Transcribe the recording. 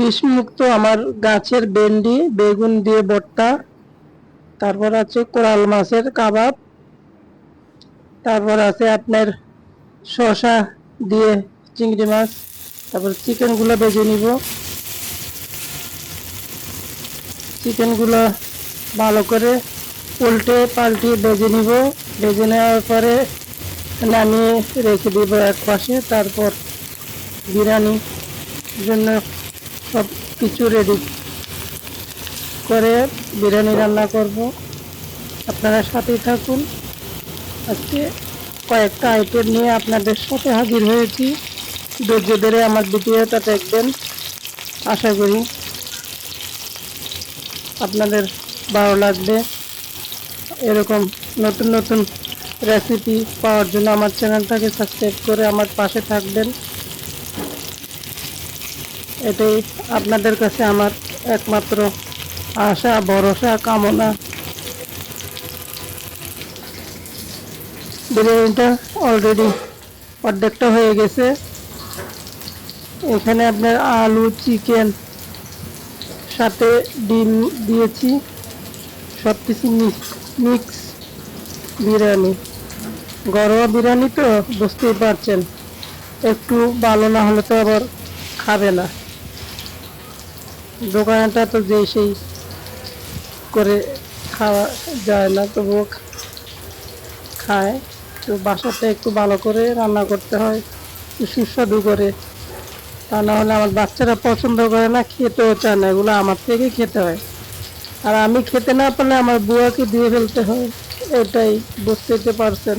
বিষমুক্ত আমার গাছের ভেন্ডি, বেগুন দিয়ে ভর্তা, তারপর আছে কোরাল মাছের কাবাব, তারপর আছে আপনার শসা দিয়ে চিংড়ি মাছ, তারপর চিকেনগুলো বেজে নিব। চিকেনগুলো ভালো করে উল্টে পাল্টিয়ে বেজে নিব। বেজে নেওয়ার পরে নামিয়ে রেখে দিব এক পাশে, তারপর বিরিয়ানি জন্য সব কিছু রেডি করে বিরিয়ানি রান্না করব। আপনারা সাথেই থাকুন। আজকে কয়েকটা আইটেম নিয়ে আপনাদের সাথে হাজির হয়েছি। ধৈর্য ধরে আমার ভিডিওটা দেখবেন। আশা করি আপনাদের ভালো লাগবে। এরকম নতুন নতুন রেসিপি পাওয়ার জন্য আমার চ্যানেলটাকে সাবস্ক্রাইব করে আমার পাশে থাকবেন। এটাই আপনাদের কাছে আমার একমাত্র আশা, ভরসা, কামনা। বিরিয়ানিটা অলরেডি অর্ধেকটা হয়ে গেছে। এখানে আপনার আলু চিকেন সাথে ডিম দিয়েছি। সব কিছু মিক্স বিরিয়ানি। ঘরোয়া বিরিয়ানি তো বুঝতেই পারছেন, একটু ভালো না হলে তো আবার খাবে না। দোকানটা তো যে সেই করে খাওয়া যায় না, তবুও খায়। তো বাসাটা একটু ভালো করে রান্না করতে হয়, সুস্বাদু করে। তা না হলে আমার বাচ্চারা পছন্দ করে না, খেতেও চায় না, এগুলো আমার থেকে খেতে হয়। আর আমি খেতে না পারলে আমার বুয়াকে দিয়ে ফেলতে হয়, এটাই বুঝতে পারছেন।